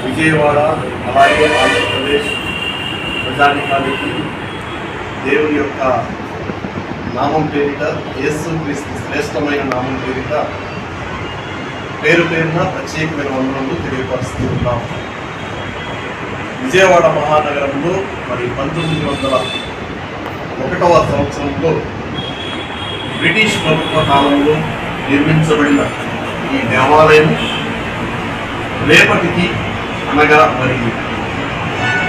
విజయవాడ అలాగే ఆంధ్రప్రదేశ్ ప్రజానికానికి దేవుని యొక్క నామం పేరిట యేసు క్రీస్తు శ్రేష్టమైన నామం పేరిట పేరు పేరున ప్రత్యేకమైన వందనలు తెలియపరుస్తూ ఉన్నాం. విజయవాడ మహానగరంలో మరి పంతొమ్మిది వందల ఒకటవ సంవత్సరంలో బ్రిటిష్ ప్రభుత్వ కాలంలో నిర్మించబడిన ఈ దేవాలయం రేపటికి అనగా మరి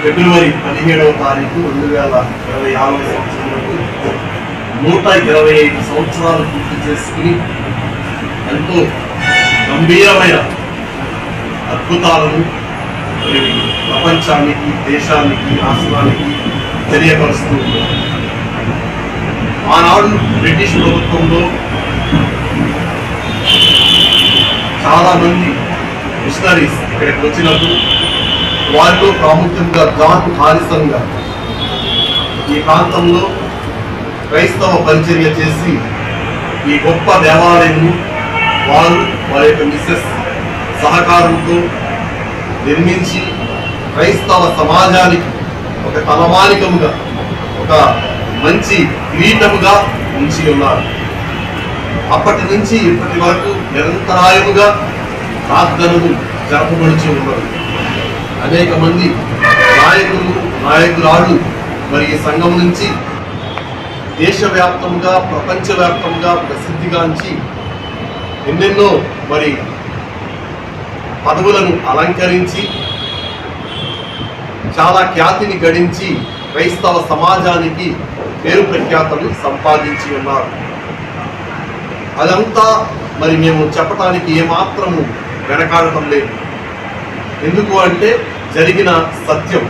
ఫిబ్రవరి పదిహేడవ తారీఖు రెండు వేల ఇరవై ఆరవ సంవత్సరంలో నూట ఇరవై ఐదు సంవత్సరాలు పూర్తి చేసుకుని ఎంతో గంభీరమైన అద్భుతాలను ప్రపంచానికి దేశానికి రాష్ట్రానికి తెలియపరుస్తూ ఉన్నారు. ఆనాడు బ్రిటిష్ ప్రభుత్వంలో చాలామంది మిషనరీస్ ఇక్కడికి వచ్చినప్పుడు వారిలో ప్రాముఖ్యంగా జాన్ హారిసన్ గారు ఈ ప్రాంతంలో క్రైస్తవ పరిచర్య చేసి ఈ గొప్ప దేవాలయము వారు వారి యొక్క మిస్సెస్ సహకారంతో నిర్మించి క్రైస్తవ సమాజానికి ఒక తలమానికముగా ఒక మంచి కిరీటముగా ఉంచి ఉన్నారు. అప్పటి నుంచి ఇప్పటి వరకు నిరంతరాయముగా ప్రార్థనలు జరపబడుచు ఉన్నారు అనేక మంది నాయకులు నాయకురాళ్ళు మరి ఈ సంఘం నుంచి దేశవ్యాప్తంగా ప్రపంచవ్యాప్తంగా ప్రసిద్ధిగాంచి ఎన్నెన్నో మరి పదవులను అలంకరించి చాలా ఖ్యాతిని గడించి క్రైస్తవ సమాజానికి పేరు ప్రఖ్యాతలు సంపాదించి ఉన్నారు. అదంతా మరి మేము చెప్పటానికి ఏమాత్రము వెనకాడటం లేదు. ఎందుకు అంటే జరిగిన సత్యం.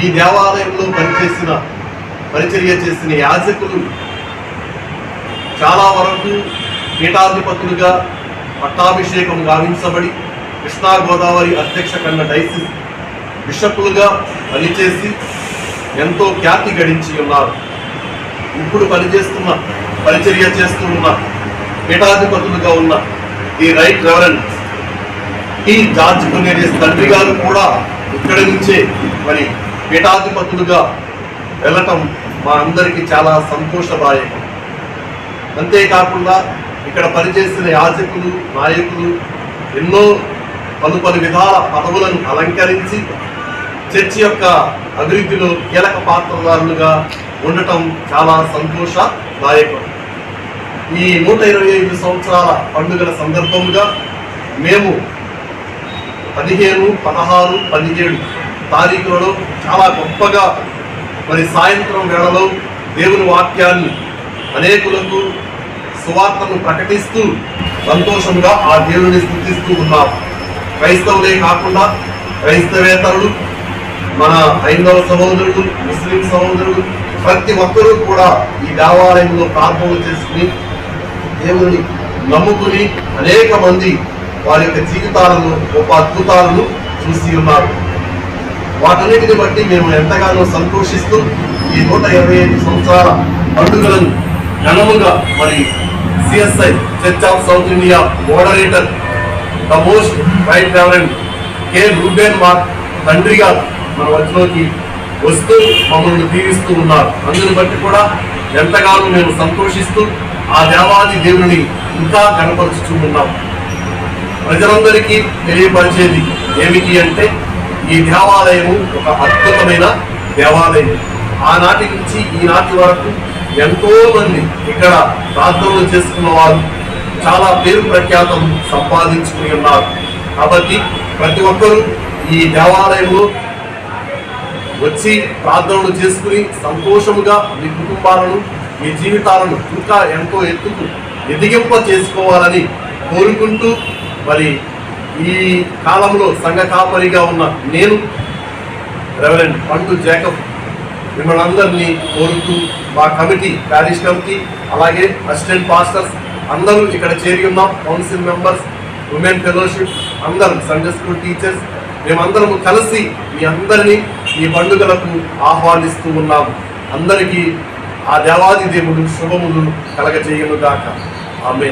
ఈ దేవాలయంలో పనిచేసిన పరిచర్య చేసిన యాజకులు చాలా వరకు పీఠాధిపతులుగా పట్టాభిషేకం గావించబడి కృష్ణా గోదావరి అధ్యక్ష కన్న డైసిస్ బిషప్లుగా పనిచేసి ఎంతో ఖ్యాతి గడించి ఉన్నారు. ఇప్పుడు పనిచేస్తున్న పరిచర్య చేస్తూ ఉన్న పీఠాధిపతులుగా ఉన్న ఈ రైట్ రెవరెంట్ ఈ జార్జ్ కొనేరియస్ తండ్రి గారు కూడా ఇక్కడి నుంచే మరి పీఠాధిపతులుగా వెళ్ళటం మా అందరికీ చాలా సంతోషదాయకం. అంతేకాకుండా ఇక్కడ పనిచేసిన యాజకులు నాయకులు ఎన్నో పలు పలు విధాల పదవులను అలంకరించి చర్చి యొక్క అభివృద్ధిలో కీలక పాత్రదారులుగా ఉండటం చాలా సంతోషదాయకం. ఈ నూట ఇరవై ఐదు సంవత్సరాల పండుగల సందర్భంగా మేము పదిహేను పదహారు పదిహేడు తారీఖులలో చాలా గొప్పగా మరి సాయంత్రం వేళలో దేవుని వాక్యాన్ని అనేకులకు సువార్తను ప్రకటిస్తూ సంతోషంగా ఆ దేవుని స్థుతిస్తూ ఉన్నాం. క్రైస్తవులే కాకుండా క్రైస్తవేతరులు మన హైందవ సహోదరుడు ముస్లిం సహోదరుడు ప్రతి ఒక్కరూ కూడా ఈ దేవాలయంలో ప్రార్థనలు చేసుకుని దేవుని నమ్ముకుని అనేక మంది వారి యొక్క జీవితాలను గొప్ప అద్భుతాలను చూసి ఉన్నారు. వాటన్నిటిని బట్టి మేము ఎంతగానో సంతోషిస్తూ ఈ నూట ఇరవై ఐదు సంవత్సరాల పండుగలను ఘనముగా మరి CSI church of South India moderator the most right reverend K Reuben Mark తండ్రి గారు మన వచ్చినకి వస్తూ మమ్మల్ని దీవిస్తూ ఉన్నారు. అందుని బట్టి కూడా ఎంతగానో మేము సంతోషిస్తూ ఆ దేవాది దేవుని ఇంకా కనపరుచుతూ ఉన్నాం. ప్రజలందరికీ తెలియపరిచేది ఏమిటి అంటే ఈ దేవాలయము ఒక అద్భుతమైన దేవాలయం. ఆనాటి నుంచి ఈనాటి వరకు ఎంతో మంది ఇక్కడ ప్రార్థనలు చేసుకున్న వారు చాలా పేరు ప్రఖ్యాతం సంపాదించుకుని ఉన్నారు. కాబట్టి ప్రతి ఒక్కరూ ఈ దేవాలయంలో వచ్చి ప్రార్థనలు చేసుకుని సంతోషముగా మీ కుటుంబాలను మీ జీవితాలను ఇంకా ఎంతో ఎత్తుకు ఎదిగింప చేసుకోవాలని కోరుకుంటూ మరి ఈ కాలంలో సంఘ కాపరిగా ఉన్న నేను రెవరెండ్ పండు జేకబ్ మిమ్మల్ని అందరినీ కోరుతూ మా కమిటీ ప్యారిష్ కమిటీ అలాగే అసిస్టెంట్ పాస్టర్స్ అందరూ ఇక్కడ చేరి ఉన్నాం. కౌన్సిల్ మెంబర్స్ ఉమెన్ ఫెలోషిప్ అందరం సండే స్కూల్ టీచర్స్ మేమందరము కలిసి మీ అందరినీ ఈ పండుగలకు ఆహ్వానిస్తూ ఉన్నాము. అందరికీ ఆ దేవాది దేవుడు శుభములు కలగజేయను గాక ఆమె